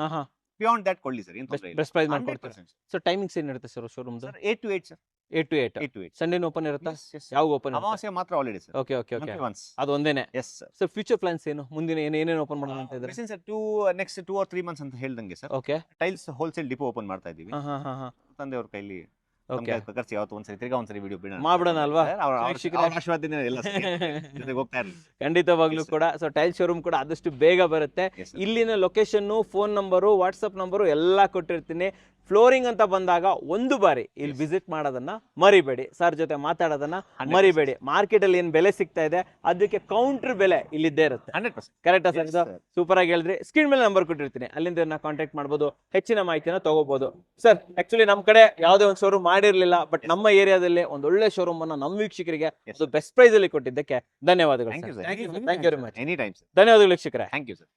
ಬಿಯಾಂಡ್ ದಟ್ ಕೊಡ್ಲಿ ಸರ್ ಏನು ತೊಂದರೆ ಇಲ್ಲ. ಬೆಸ್ಟ್ ಪ್ರೈಸ್ ಮಾಡ್ಕೊಡ್ತೀರಾ? ಸೋ ಟೈಮಿಂಗ್ಸ್ ಏನಿರುತ್ತೆ sir showroom sir eight to eight sir eight to eight eight to eight Sunday open ಇರುತ್ತಾ? ಯಾವಾಗ ಓಪನ್ ಅಮಾವಾಸ್ಯೆ ಮಾತ್ರ already sir okay okay okay once ಅದು ಒಂದೇನೆ. Yes sir sir future plans ಏನು? ಮುಂದಿನ ಏನು ಏನೇನು ಓಪನ್ ಮಾಡೋಣ ಅಂತ ಇದ್ದಾರೆ sir two next two or three months ಅಂತ ಹೇಳ್ದಂಗೆ sir okay tiles wholesale depot open ಮಾಡ್ತಾ ಇದ್ದೀವಿ. ಹಾ ಹಾ ಹಾ ತಂದೆ ತಂದೆಯವ್ರ ಕೈಲಿ ನಮ್ಗೆ ಯಾವತ್ತು ಒಂದ್ಸರಿ ತಿರ್ಗಾ ಒಂದ್ಸರಿ ವಿಡಿಯೋ ಬಿಡೋಣ. ಮಾಡ್ಬಿಡೋಣ ಅಲ್ವಾ? [LAUGHS] ಆಶೀರ್ವಾದದಿಂದ ಎಲ್ಲ ಸರ್ ಜೊತೆಗೆ ಹೋಗ್ತಾ ಇರಲಿ. ಖಂಡಿತವಾಗ್ಲೂ ಕೂಡ. ಸೊ ಟೈಲ್ ಶೋರೂಮ್ ಕೂಡ ಆದಷ್ಟು ಬೇಗ ಬರುತ್ತೆ. ಇಲ್ಲಿನ location phone number WhatsApp number ಎಲ್ಲ ಕೊಟ್ಟಿರ್ತೀನಿ. ಫ್ಲೋರಿಂಗ್ ಅಂತ ಬಂದಾಗ ಒಂದು ಬಾರಿ ಇಲ್ಲಿ ವಿಸಿಟ್ ಮಾಡೋದನ್ನ ಮರಿಬೇಡಿ. ಸರ್ ಜೊತೆ ಮಾತಾಡೋದನ್ನ ಮರಿಬೇಡಿ. ಮಾರ್ಕೆಟ್ ಅಲ್ಲಿ ಏನ್ ಬೆಲೆ ಸಿಗ್ತಾ ಇದೆ ಅದಕ್ಕೆ ಕೌಂಟರ್ ಬೆಲೆ ಇಲ್ಲಿದ್ದೇ ಇರುತ್ತೆ. ಹಂಡ್ರೆಡ್ ಪರ್ಸೆಂಟ್ ಕರೆಕ್ಟಾ ಸರ್ ಇದು? ಸೂಪರ್ ಆಗಿ ಹೇಳಿದ್ರಿ. ಸ್ಕ್ರೀನ್ ಮೇಲೆ ನಂಬರ್ ಕೊಟ್ಟಿರ್ತೀನಿ. ಅಲ್ಲಿಂದ ಕಾಂಟ್ಯಾಕ್ಟ್ ಮಾಡ್ಬೋದು. ಹೆಚ್ಚಿನ ಮಾಹಿತಿನ ತಗೋಬಹುದು ಸರ್ ಆಕ್ಚುಲಿ ನಮ್ ಕಡೆ ಯಾವುದೇ ಒಂದು ಶೋರೂಮ್ ಮಾಡಿರ್ಲಿಲ್ಲ ಬಟ್ ನಮ್ಮ ಏರಿಯಾದಲ್ಲಿ ಒಂದ್ ಒಳ್ಳೆ ಶೋರೂಮ್ ಅನ್ನ ನಮ್ಮ ವೀಕ್ಷಕರಿಗೆ ಒಂದು ಬೆಸ್ಟ್ ಪ್ರೈಸ್ ಅಲ್ಲಿ ಕೊಟ್ಟಿದ್ದಕ್ಕೆ ಧನ್ಯವಾದಗಳು thank you sir sir thank you very much any time sir ಧನ್ಯವಾದಗಳು ವೀಕ್ಷಕರೇ. Thank you sir